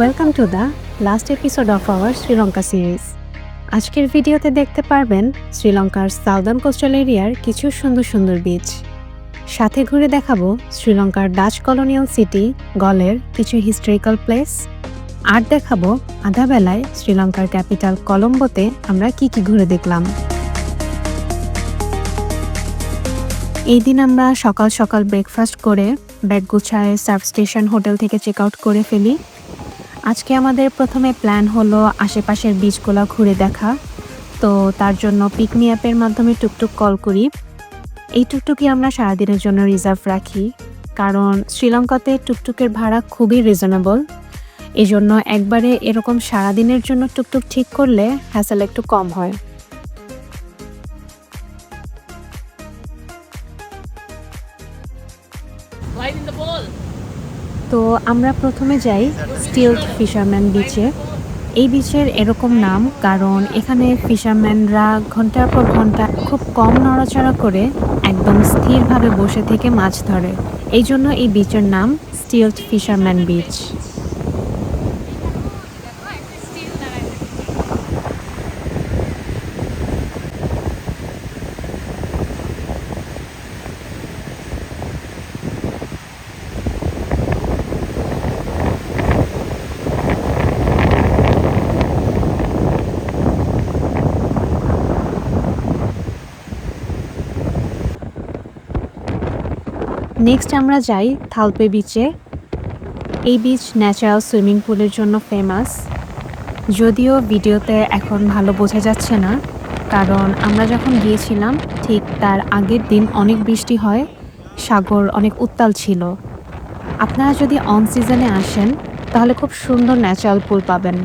Welcome to the last episode of our Sri Lanka series আজকের ভিডিওতে দেখতে পারবেন শ্রীলঙ্কার সাউদার্ন কোস্টাল এরিয়ার কিছু সুন্দর সুন্দর বিচ সাথে ঘুরে দেখাবো শ্রীলঙ্কার ডাচ কলোনিয়াল সিটি গলের কিছু হিস্টোরিক্যাল প্লেস আর দেখাবো আধাবেলায় শ্রীলঙ্কার ক্যাপিটাল কলম্বোতে আমরা কি কি ঘুরে দেখলাম। এই দিন আমরা সকাল সকাল ব্রেকফাস্ট করে ব্যাগ গুছায় সার্ফ স্টেশন হোটেল থেকে চেক আউট করে ফেলি। আজকে আমাদের প্রথমে প্ল্যান হলো আশেপাশের বীজগুলো ঘুরে দেখা। তো তার জন্য পিকনি অ্যাপের মাধ্যমে টুকটুক কল করি। এই টুকটুকি আমরা সারাদিনের জন্য রিজার্ভ রাখি। কারণ শ্রীলঙ্কাতে টুকটুকের ভাড়া খুবই রিজনেবল এই জন্য একবারে এরকম সারাদিনের জন্য টুকটুক ঠিক করলে হ্যাসেল একটু কম হয়। তো আমরা প্রথমে যাই স্টিল ফিশারম্যান বিচে। এই বিচের এরকম নাম কারণ এখানে ফিশারম্যানরা ঘণ্টার পর ঘণ্টা খুব কম নড়াচড়া করে একদম স্থিরভাবে বসে থেকে মাছ ধরে। এই জন্য এই বিচের নাম স্টিল ফিশারম্যান বিচ। নেক্সট আমরা যাই থালপে বিচে এই বিচ ন্যাচারাল সুইমিং পুলের জন্য ফেমাস যদিও ভিডিওতে এখন ভালো বোঝা যাচ্ছে না, কারণ আমরা যখন গিয়েছিলাম, ঠিক তার আগের দিন অনেক বৃষ্টি হয়, সাগর অনেক উত্তাল ছিল। আপনারা যদি অন সিজনে আসেন, তাহলে খুব সুন্দর ন্যাচারাল পুল পাবেন।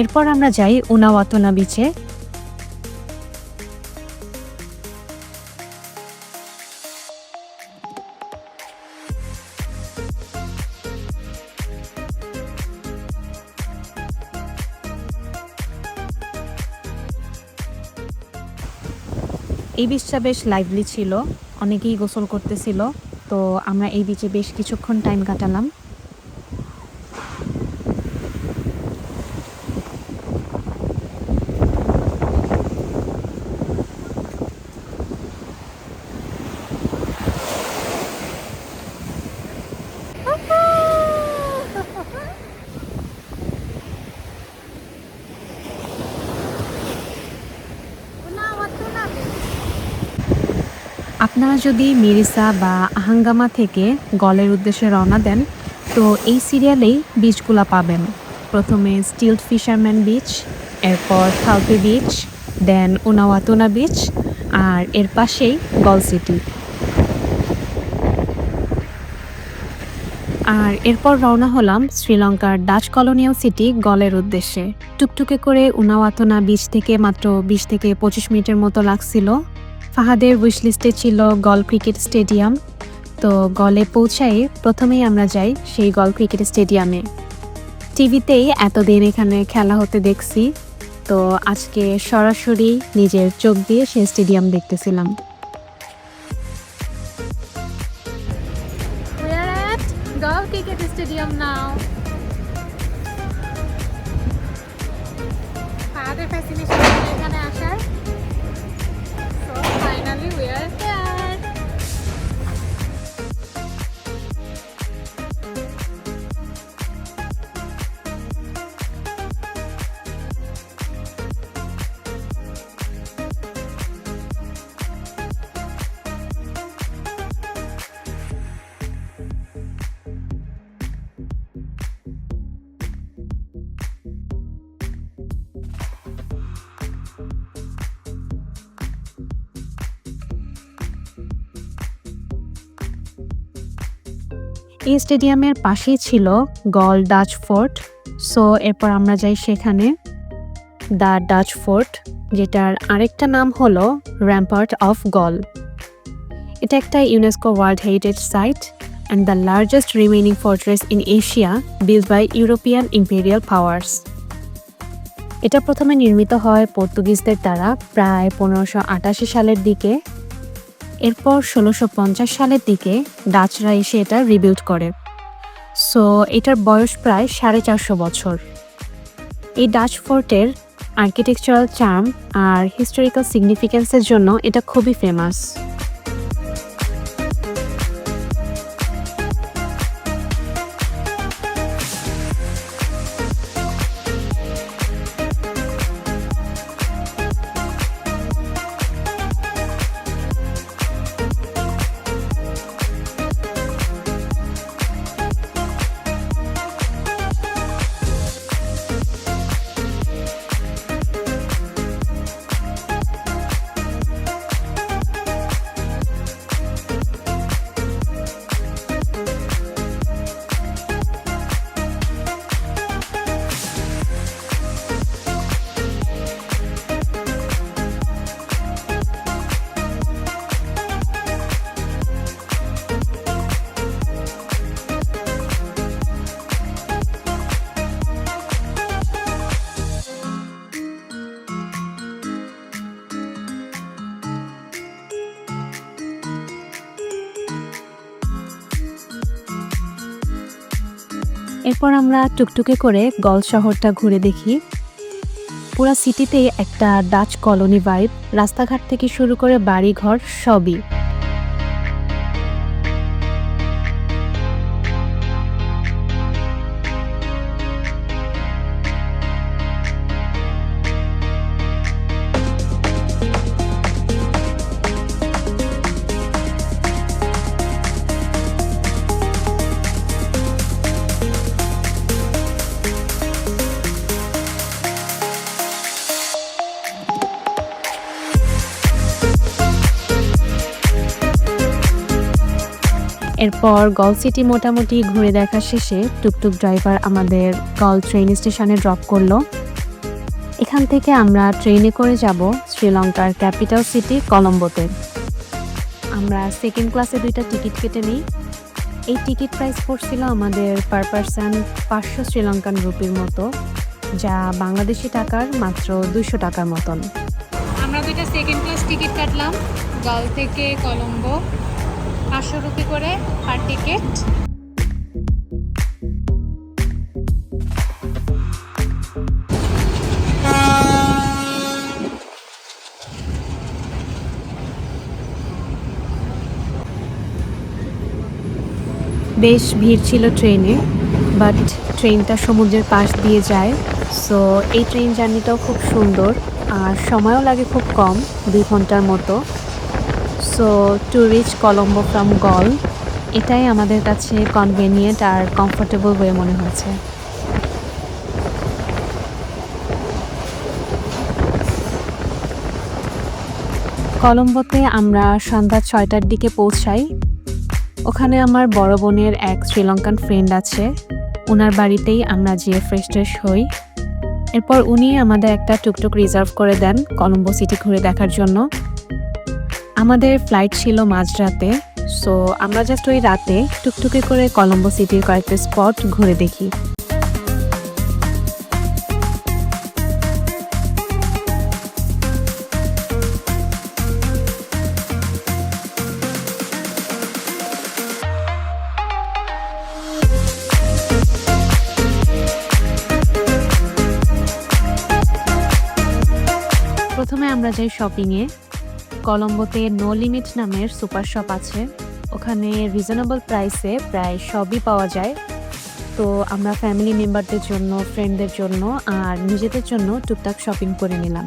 এরপর আমরা যাই উনাওয়াতনা বিচে এই বিচটা বেশ লাইভলি ছিল, অনেকেই গোসল করতেছিল, তো আমরা এই বিচে বেশ কিছুক্ষণ টাইম কাটালাম। আপনারা যদি মিরিসা বা আহাঙ্গামা থেকে গলের উদ্দেশ্যে রওনা দেন, তো এই সিরিয়ালেই বিচগুলো পাবেন। প্রথমে স্টিল ফিশারম্যান বিচ এরপর থালপে বিচ দেন উনাওয়াতুনা বিচ আর এর পাশেই গল সিটি। আর এরপর রওনা হলাম শ্রীলঙ্কার ডাচ কলোনিয়াল সিটি গলের উদ্দেশ্যে। টুকটুকে করে উনাওয়াতনা বিচ থেকে মাত্র বিশ থেকে পঁচিশ মিনিটের মতো লাগছিল। ফাহাদের উইশ লিস্টে ছিল গল ক্রিকেট স্টেডিয়াম। তো গলে পৌঁছাই প্রথমেই আমরা যাই সেই গল ক্রিকেট স্টেডিয়ামে। টিভিতেই এতদিন এখানে খেলা হতে দেখছি। তো আজকে সরাসরি নিজের চোখ দিয়ে সেই স্টেডিয়াম দেখতেছিলাম। Stadium now. এই স্টেডিয়ামের পাশেই ছিল গল ডাচ ফোর্ট। সো এরপর আমরা যাই সেখানে, দ্য ডাচ ফোর্ট, যেটার আরেকটা নাম হলো র্যাম্পার্ট অফ গল। এটা একটা UNESCO world heritage site and the largest remaining fortress in Asia build by European imperial powers এটা প্রথমে নির্মিত হয় পর্তুগিজদের দ্বারা, প্রায় পনেরোশো সালের দিকে। এরপর ষোলোশো সালের দিকে ডাচরা এসে এটা রিবিল্ড করে। সো এটার বয়স প্রায় সাড়ে চারশো বছর। এই ডাচ ফোর্টের আর্কিটেকচারাল চার্ম আর হিস্টোরিক্যাল সিগনিফিক্যান্সের জন্য এটা খুবই ফেমাস এরপর আমরা টুকটুকে করে গল শহরটা ঘুরে দেখি। পুরা সিটিতে একটা ডাচ কলোনি ভাইব রাস্তাঘাট থেকে শুরু করে বাড়িঘর সবই। এরপর গল সিটি মোটামুটি ঘুরে দেখা শেষে টুকটুক ড্রাইভার আমাদের গল ট্রেন স্টেশনে ড্রপ করল। এখান থেকে আমরা ট্রেনে করে যাব শ্রীলঙ্কার ক্যাপিটাল সিটি কলম্বোতে আমরা সেকেন্ড ক্লাসে দুইটা টিকিট কেটে নিই। এই টিকিট প্রাইস পড়ছিল আমাদের পার পারসন পাঁচশো শ্রীলঙ্কান রুপির মতো, যা বাংলাদেশি টাকার মাত্র দুইশো টাকার মতন। আমরা দুইটা সেকেন্ড ক্লাস টিকিট কাটলাম গাল থেকে কলম্বো পাঁচশো রুপি করে পার টিকিট বেশ ভিড় ছিল ট্রেনে বাট ট্রেনটা সমুদ্রের পাশ দিয়ে যায়। সো এই ট্রেন জার্নিটাও খুব সুন্দর, আর সময়ও লাগে খুব কম, দুই ঘণ্টার মতো। So to reach Colombo from Galle এটাই আমাদের কাছে কনভেনিয়েন্ট আর কমফোর্টেবল ওয়ে মনে হয়েছে। কলম্বোতে আমরা সন্ধ্যা ছয়টার দিকে পৌঁছাই। ওখানে আমার বড় বোনের এক শ্রীলঙ্কান ফ্রেন্ড আছে। ওনার বাড়িতেই আমরা যেয়ে ফ্রেশ ট্রেশ হই। এরপর উনি আমাদের একটা টুকটুক রিজার্ভ করে দেন কলম্বো সিটি ঘুরে দেখার জন্য। আমাদের ফ্লাইট ছিল মাঝরাতে সো আমরা জাস্ট ওই রাতে টুকটুকে করে কলম্বো সিটির কয়েকটা স্পট ঘুরে দেখি। প্রথমে আমরা যাই শপিংয়ে কলম্বোতে নো লিমিট নামের সুপার শপ আছে। ওখানে রিজনেবল প্রাইসে প্রায় সবই পাওয়া যায়। তো আমরা ফ্যামিলি মেম্বারদের জন্য ফ্রেন্ডদের জন্য আর নিজেদের জন্য টুকটাক শপিং করে নিলাম।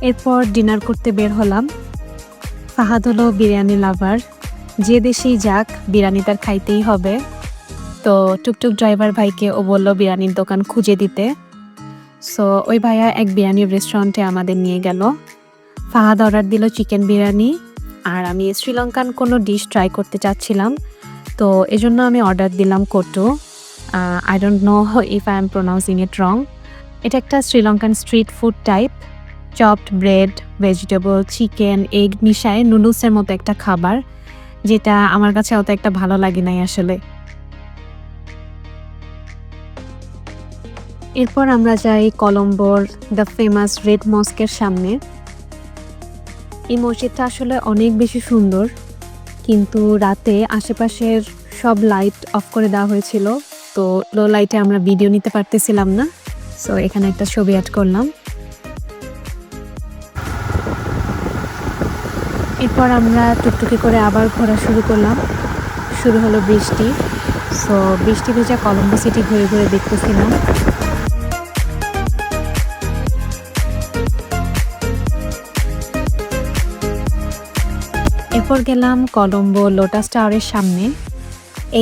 এরপর ডিনার করতে বের হলাম। ফাহাদ হলো বিরিয়ানি লাভার যে দেশেই যাক, বিরিয়ানি তার খাইতেই হবে। তো টুকটুক ড্রাইভার ভাইকে ও বলল, বিরিয়ানির দোকান খুঁজে দিতে। সো ওই ভাইয়া এক বিরিয়ানির রেস্টুরেন্টে আমাদের নিয়ে গেল। ফাহাদ অর্ডার দিল চিকেন বিরিয়ানি। আর আমি শ্রীলঙ্কান কোনো ডিশ ট্রাই করতে চাচ্ছিলাম। তো এজন্য আমি অর্ডার দিলাম kottu. I don't know if I am pronouncing it wrong এটা একটা Sri Lankan street food type chopped bread vegetable chicken egg মিশায় নুডলসের মতো একটা খাবার। যেটা আমার কাছে অত একটা ভালো লাগে নাই আসলে। এরপর আমরা যাই কলম্বোর দ্য ফেমাস রেড মস্কের সামনে। এই মসজিদটা আসলে অনেক বেশি সুন্দর, কিন্তু রাতে আশেপাশের সব লাইট অফ করে দেওয়া হয়েছিল, তো লো লাইটে আমরা ভিডিও নিতে পারতেছিলাম না সো এখানে একটা ছবি অ্যাড করলাম। এরপর আমরা টুকটুকি করে আবার ঘোরা শুরু করলাম, শুরু হলো বৃষ্টি সো বৃষ্টি ভেজা কলম্বো সিটি ঘুরে ঘুরে দেখতেছিলাম। এরপর গেলাম কলম্বো লোটাস টাওয়ারের সামনে।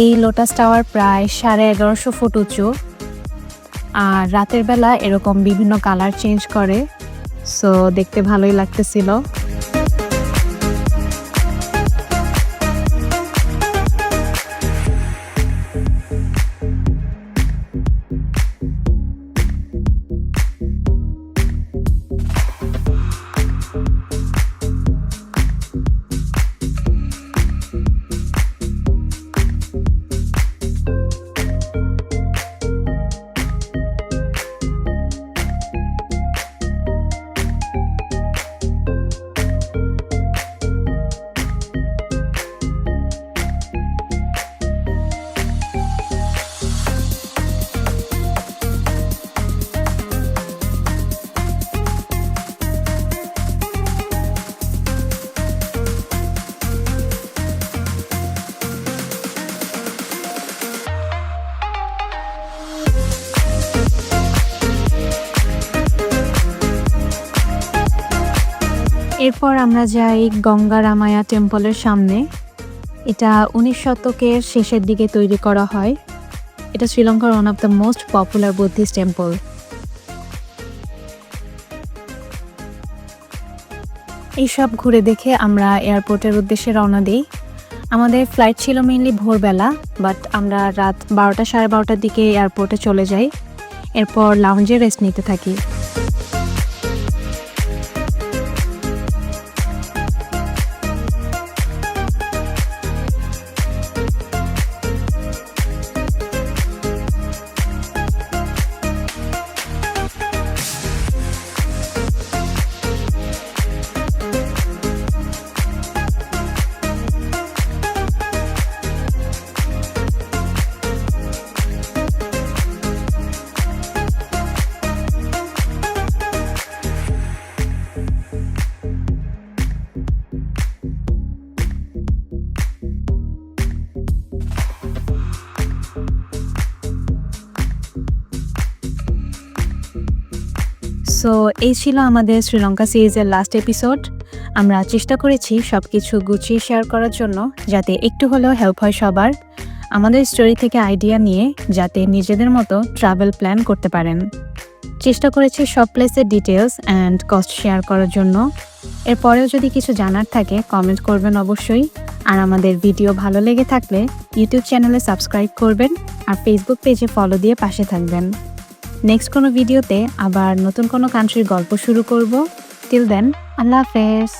এই লোটাস টাওয়ার প্রায় সাড়ে এগারোশো ফুট উঁচু। আর রাতের বেলা এরকম বিভিন্ন কালার চেঞ্জ করে। সো দেখতে ভালোই লাগতেছিল। এরপর আমরা যাই গঙ্গা রামায়া টেম্পলের সামনে। এটা উনিশ শতকের শেষের দিকে তৈরি করা হয়। এটা শ্রীলঙ্কার one of the most popular Buddhist temple এইসব ঘুরে দেখে আমরা এয়ারপোর্টের উদ্দেশ্যে রওনা দিই। আমাদের ফ্লাইট ছিল মেইনলি ভোরবেলা বাট আমরা রাত বারোটা সাড়ে বারোটার দিকে এয়ারপোর্টে চলে যাই। এরপর লাউঞ্জে রেস্ট নিতে থাকি। সো এই ছিল আমাদের শ্রীলঙ্কা সিরিজের লাস্ট এপিসোড আমরা চেষ্টা করেছি সব কিছু গুছিয়ে শেয়ার করার জন্য, যাতে একটু হলেও হেল্প হয় সবার। আমাদের স্টোরি থেকে আইডিয়া নিয়ে যাতে নিজেদের মতো ট্রাভেল প্ল্যান করতে পারেন। চেষ্টা করেছি সব প্লেসের ডিটেলস অ্যান্ড কস্ট শেয়ার করার জন্য। এরপরেও যদি কিছু জানার থাকে কমেন্ট করবেন অবশ্যই। আর আমাদের ভিডিও ভালো লেগে থাকলে ইউটিউব চ্যানেলে সাবস্ক্রাইব করবেন। আর ফেসবুক পেজে ফলো দিয়ে পাশে থাকবেন। নেক্সট কোনো ভিডিওতে আবার নতুন কোনো কান্ট্রির গল্প শুরু করব। টিল দেন আল্লাহ হাফেজ।